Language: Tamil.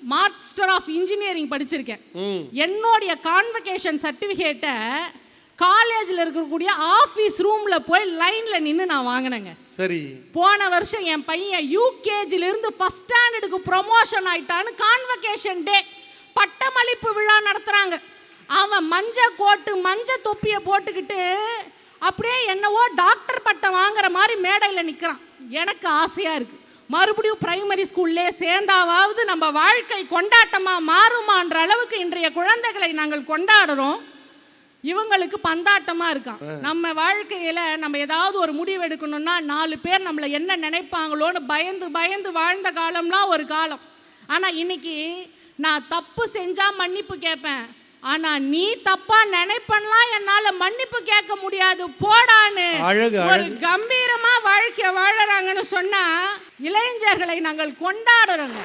மாஸ்டர் ஆஃப் இன்ஜினியரிங் படிச்சிருக்கேன். என்னுடைய கான்வகேஷன் சர்டிஃபிகேட்டை காலேஜில் இருக்கக்கூடிய ஆஃபீஸ் ரூமில் போய் லைனில் நின்று நான் வாங்கினேங்க. சரி. போன வருஷம் என் பையன் யூகேஜில இருந்து ஃபர்ஸ்ட் ஸ்டாண்டர்டுக்கு ப்ரொமோஷன் ஆயிட்டான்னு கான்வகேஷன் டே பட்டமளிப்பு விழா நடத்துறாங்க. அவன் மஞ்ச கோட்டு மஞ்ச தொப்பியை போட்டுக்கிட்டு அப்படியே என்னவோ டாக்டர் பட்டம் வாங்குற மாதிரி மேடையில் நிற்கிறான் எனக்கு ஆசையாக இருக்கு. மறுபடியும் பிரைமரி ஸ்கூல்லே சேர்ந்தாவாவது நம்ம வாழ்க்கை கொண்டாட்டமாக மாறுமான்ற அளவுக்கு இன்றைய குழந்தைகளை நாங்கள் கொண்டாடுறோம். இவங்களுக்கு பந்தாட்டமா இருக்கான். நம்ம வாழ்க்கையில நம்ம ஏதாவது ஒரு முடிவு எடுக்கணும்னா நாலு பேர் நம்மளை என்ன நினைப்பாங்களோன்னு பயந்து பயந்து வாழ்ந்த காலம்லாம் ஒரு காலம். ஆனா இன்னைக்கு நான் தப்பு செஞ்சா மன்னிப்பு கேட்பேன். ஆனா நீ தப்பா நினைப்பன்லாம் என்னால மன்னிப்பு கேட்க முடியாது. போடான்னு ஒரு கம்பீரமா வாழ்க்கை வாழறாங்கன்னு சொன்னா இளைஞர்களை நாங்கள் கொண்டாடுறோங்க.